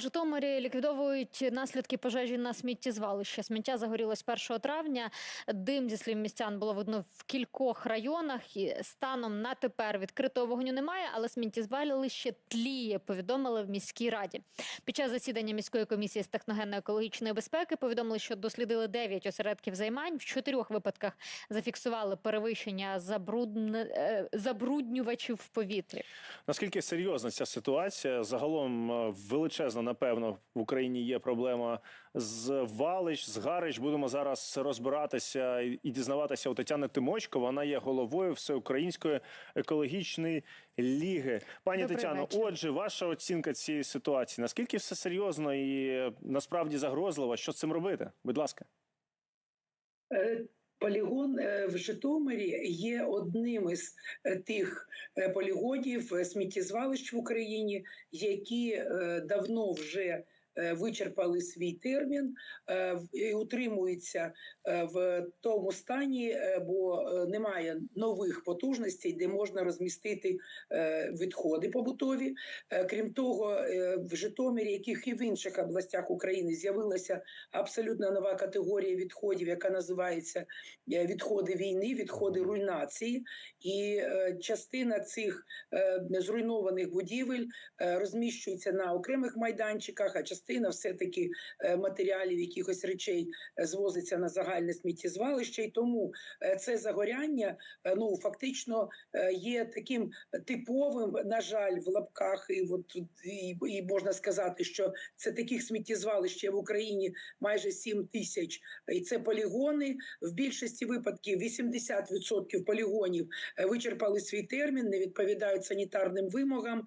Житомирі ліквідовують наслідки пожежі на сміттєзвалищі. Сміття загорілось 1 травня. Дим, зі слів містян, було видно в кількох районах. І станом на тепер відкритого вогню немає, але сміттєзвалище тліє, повідомили в міській раді. Під час засідання міської комісії з техногенно-екологічної безпеки повідомили, що дослідили 9 осередків займань. В чотирьох випадках зафіксували перевищення забрудне- е, забруднювачів в повітрі. Наскільки серйозна ця ситуація? Загалом е, величезна, напевно, в Україні є проблема з валищ, з гарищ. Будемо зараз розбиратися і дізнаватися у Тетяни Тимочко. Вона є головою всеукраїнської екологічної ліги. Пані Добрий Тетяно, вечір. отже, ваша оцінка цієї ситуації. Наскільки все серйозно і е, насправді загрозливо? Що з цим робити? Будь ласка. Полігон е, в Житомирі є одним із е, тих е, полігонів сміттєзвалищ в Україні, які давно вже вичерпали свій термін е, і утримуються е, в тому стані, е, бо е, немає нових потужностей, де можна розмістити е, відходи побутові. Е, Крім того, е, в Житомирі, яких і в інших областях України з'явилася абсолютно нова категорія відходів, яка називається е, відходи війни, відходи руйнації, і е, частина цих е, зруйнованих будівель е, розміщується на окремих майданчиках, а частина все-таки е, матеріалів, якихось речей е, звозиться на загальне сміттєзвалище. І тому е, це загоряння ну фактично є таким типовим, на жаль, в лапках, і от і, і можна сказати, що це таких сміттєзвалищ в Україні майже 7 тисяч. І це полігони. В більшості випадків 80% полігонів вичерпали свій термін, не відповідають санітарним вимогам.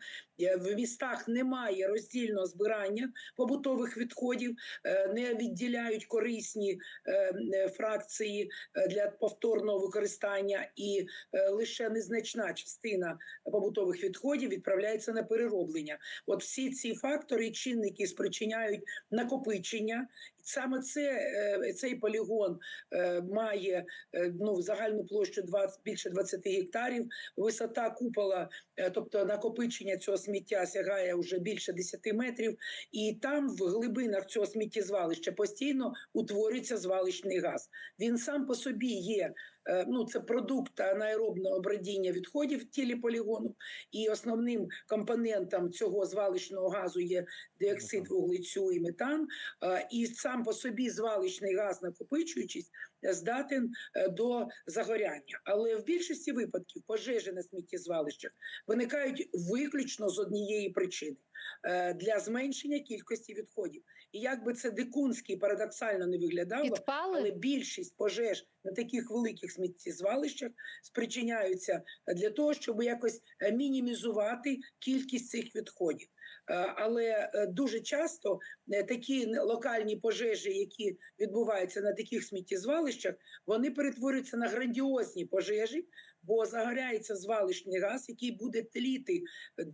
В містах немає роздільного збирання побутових відходів, е, не відділяють корисні е, е, фракції для повторного використання, і лише незначна частина побутових відходів відправляється на перероблення. От всі ці фактори чинники спричиняють накопичення. Саме це е, цей полігон е, має е, ну загальну площу 20, більше 20 гектарів. Висота купола, тобто накопичення цього сміття, сягає вже більше 10 метрів, і там в глибинах цього сміттєзвалища постійно утворюється звалищний газ. Він сам по собі є. Е, Ну, це продукт анаеробного бродіння відходів в тілі полігону, і основним компонентом цього звалищного газу є діоксид вуглецю і метан. Е, І сам по собі звалищний газ, накопичуючись, здатен е, до загоряння. Але в більшості випадків пожежі на сміттєзвалищах виникають виключно з однієї причини. е, Для зменшення кількості відходів, і як би це дикунськи і парадоксально не виглядало, Підпали? але більшість пожеж на таких великих сміттєзвалищах спричиняються для того, щоб якось е, мінімізувати кількість цих відходів. Але дуже часто такі локальні пожежі, які відбуваються на таких сміттєзвалищах, вони перетворюються на грандіозні пожежі, бо загоряється звалищний газ, який буде тліти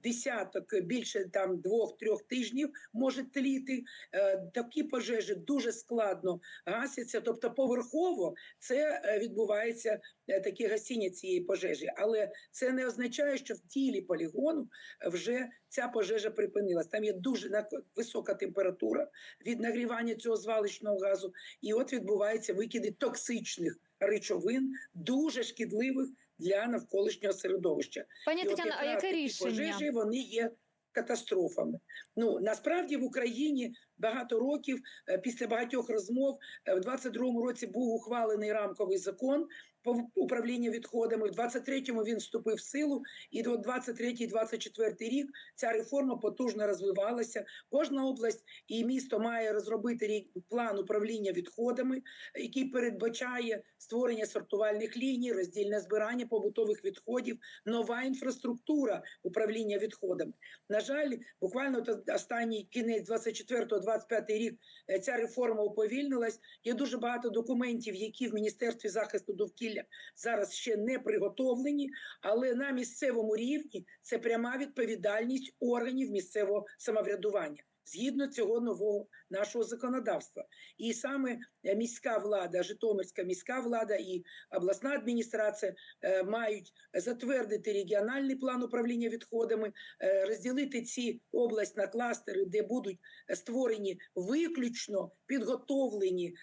десяток, більше там двох-трьох тижнів може тліти. Е, Такі пожежі дуже складно гасяться, тобто поверхово це е, відбувається е, таке гасіння цієї пожежі, але це не означає, що в тілі полігону вже ця пожежа припинилась. Там є дуже висока температура від нагрівання цього звалищного газу, і от відбуваються викиди токсичних речовин, дуже шкідливих для навколишнього середовища. Пані Тетяна, а яке рішення? пожежі вони є катастрофами. Ну насправді в Україні багато років е, після багатьох розмов е, в 22-му році був ухвалений рамковий закон по управління відходами. В 23-му він вступив в силу, і до 23-24 рік ця реформа потужно розвивалася. Кожна область і місто має розробити план управління відходами, який передбачає створення сортувальних ліній, роздільне збирання побутових відходів, нова інфраструктура управління відходами. На жаль, буквально останній кінець 24-25 рік е, ця реформа уповільнилась. Є дуже багато документів, які в Міністерстві захисту довкілля зараз ще не приготовлені, але на місцевому рівні це пряма відповідальність органів місцевого самоврядування. Згідно цього нового нашого законодавства. І саме е, міська влада, Житомирська міська влада і обласна адміністрація е, мають затвердити регіональний план управління відходами, е, розділити ці область на кластери, де будуть створені виключно підготовлені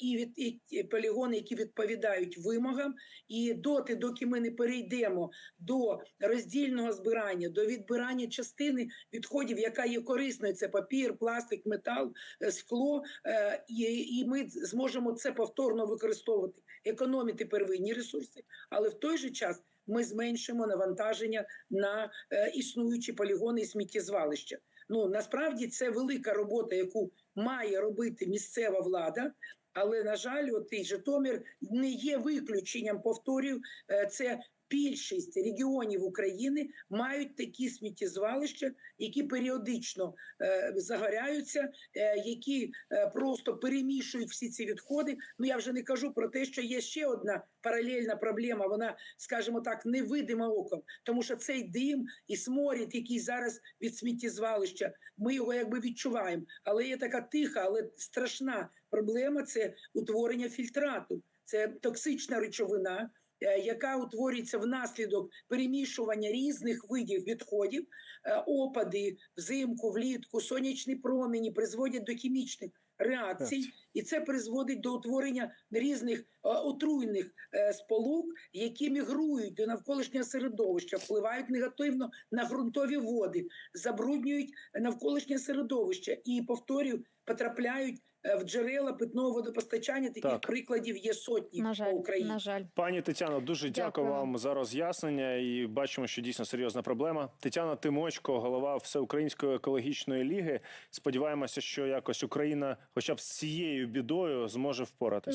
і від і полігони, які відповідають вимогам. І доти, доки ми не перейдемо до роздільного збирання, до відбирання частини відходів, яка є корисною, це папір, пластик, метал, е, скло, е, і, ми зможемо це повторно використовувати, економити первинні ресурси, але в той же час ми зменшимо навантаження на е, існуючі полігони і сміттєзвалища. Ну насправді це велика робота, яку має робити місцева влада. Але на жаль, от і Житомир не є виключенням. Повторюю, е, це більшість регіонів України мають такі сміттєзвалища, які періодично е, загоряються, е, які е, просто перемішують всі ці відходи. Ну я вже не кажу про те, що є ще одна паралельна проблема. Вона, скажімо так, невидима оком, тому що цей дим і сморід, який зараз від сміттєзвалища, ми його якби відчуваємо. Але є така тиха, але страшна проблема це утворення фільтрату. Це токсична речовина, яка утворюється внаслідок перемішування різних видів відходів, Е, опади взимку, влітку, сонячні промені призводять до хімічних реакцій, і це призводить до утворення різних е, отруйних е, сполук, які мігрують до навколишнього середовища, впливають негативно на ґрунтові води, забруднюють навколишнє середовище. І повторюю, потрапляють е, в джерела питного водопостачання. Таких Так. прикладів є сотні На по Україні. на жаль. Пані Тетяно, дуже дякую Дякую. вам за роз'яснення і бачимо, що дійсно серйозна проблема. Тетяна Тимочко, голова Всеукраїнської екологічної ліги. Сподіваємося, що якось Україна, хоча б з цією бідою, зможе впоратися.